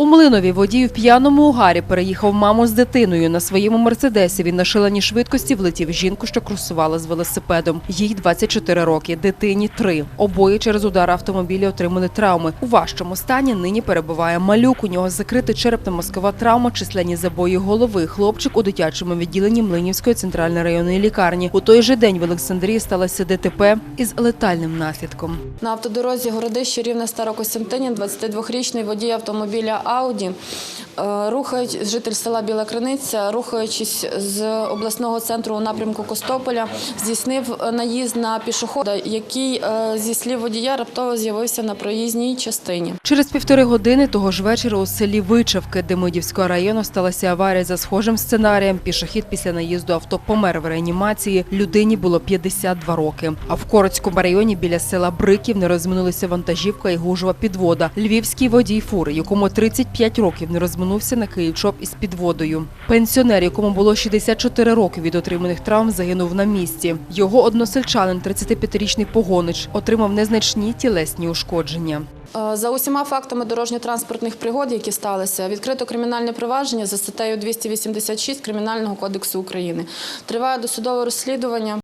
У Млинові водій в п'яному угарі переїхав маму з дитиною. На своєму мерседесі він на шаленій швидкості влетів жінку, що кросувала з велосипедом. Їй 24 роки, дитині 3. Обоє через удар автомобіля отримали травми. У важчому стані нині перебуває малюк. У нього закрита черепно-мозкова травма, численні забої голови. Хлопчик у дитячому відділенні Млинівської центральної районної лікарні. У той же день в Олександрії сталося ДТП із летальним наслідком. На автодорозі Городище Рівне Старокостянтинів 22-річний водій автомобіля Ауді, е, рухають житель села Біла Криниця, рухаючись з обласного центру у напрямку Костополя, здійснив наїзд на пішохода, який е, зі слів водія раптово з'явився на проїзній частині. Через півтори години того ж вечора у селі Вичавки Демидівського району сталася аварія за схожим сценарієм. Пішохід після наїзду авто помер в реанімації. Людині було 52 роки. А в Коротському районі біля села Бриків не розминулися вантажівка і гужова підвода. Львівський водій фури, якому 35 років не розминувся на Київчоп із підводою. Пенсіонер, якому було 64 роки від отриманих травм, загинув на місці. Його односельчанин, 35-річний погонич, отримав незначні тілесні ушкодження. Е, За усіма фактами дорожньо-транспортних пригод, які сталися, відкрито кримінальне провадження за статтею 286 Кримінального кодексу України. Триває досудове розслідування.